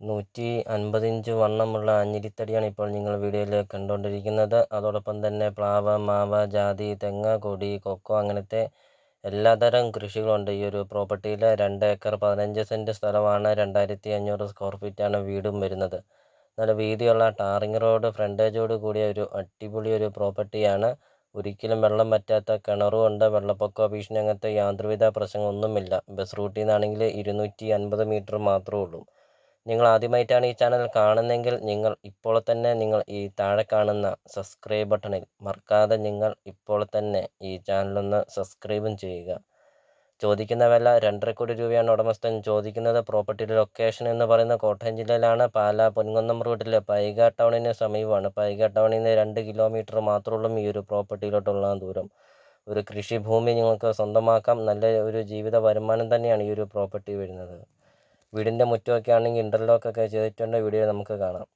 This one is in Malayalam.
നൂറ്റി ഇഞ്ച് വണ്ണമുള്ള അഞ്ഞിലിത്തടിയാണ് ഇപ്പോൾ നിങ്ങൾ വീഡിയോയിൽ കണ്ടുകൊണ്ടിരിക്കുന്നത് അതോടൊപ്പം തന്നെ പ്ലാവ് മാവ് ജാതി തെങ്ങ് കൊടി കൊക്കോ അങ്ങനത്തെ എല്ലാതരം കൃഷികളുണ്ട്. ഈ ഒരു പ്രോപ്പർട്ടിയിൽ രണ്ട് ഏക്കർ പതിനഞ്ച് സെന്റ് സ്ഥലമാണ്. രണ്ടായിരത്തി അഞ്ഞൂറ് സ്ക്വയർ ഫീറ്റാണ് വീടും വരുന്നത്. നല്ല വീതിയുള്ള ടാറിങ് റോഡ് ഫ്രണ്ടേജോട് കൂടിയ ഒരു അടിപൊളി ഒരു പ്രോപ്പർട്ടിയാണ്. ഒരിക്കലും വെള്ളം പറ്റാത്ത കിണറും ഉണ്ട്. വെള്ളപ്പൊക്ക ഭീഷണി അങ്ങനത്തെ യാതൊരുവിധ പ്രശ്നങ്ങളൊന്നുമില്ല. ബസ് റൂട്ടിൽ നിന്നാണെങ്കിൽ ഇരുന്നൂറ്റി അൻപത് മീറ്റർ മാത്രമേ ഉള്ളൂ. നിങ്ങൾ ആദ്യമായിട്ടാണ് ഈ ചാനൽ കാണുന്നതെങ്കിൽ നിങ്ങൾ ഇപ്പോൾ തന്നെ നിങ്ങൾ ഈ താഴെ കാണുന്ന സബ്സ്ക്രൈബ് ബട്ടണിൽ മറക്കാതെ നിങ്ങൾ ഇപ്പോൾ തന്നെ ഈ ചാനലൊന്ന് സബ്സ്ക്രൈബും ചെയ്യുക. ചോദിക്കുന്ന വില രണ്ടര കോടി രൂപയാണ് ഉടമസ്ഥൻ ചോദിക്കുന്നത്. പ്രോപ്പർട്ടിയുടെ ലൊക്കേഷൻ എന്ന് പറയുന്ന കോട്ടയം ജില്ലയിലാണ്. പാലാ പൊൻകുന്നം റൂട്ടിലെ പൈക ടൗണിന് സമീപമാണ്. പൈക ടൗണിൽ നിന്ന് രണ്ട് കിലോമീറ്റർ മാത്രമുള്ള ഈ ഒരു പ്രോപ്പർട്ടിയിലോട്ടുള്ള ദൂരം. ഒരു കൃഷിഭൂമി നിങ്ങൾക്ക് സ്വന്തമാക്കാം. നല്ല ഒരു ജീവിത വരുമാനം തന്നെയാണ് ഈ ഒരു പ്രോപ്പർട്ടി വരുന്നത്. വീടിന്റെ മുറ്റമൊക്കെ ആണെങ്കിൽ ഇന്റർലോക്കൊക്കെ ചെയ്തിട്ടുണ്ട്. വീഡിയോ നമുക്ക് കാണാം.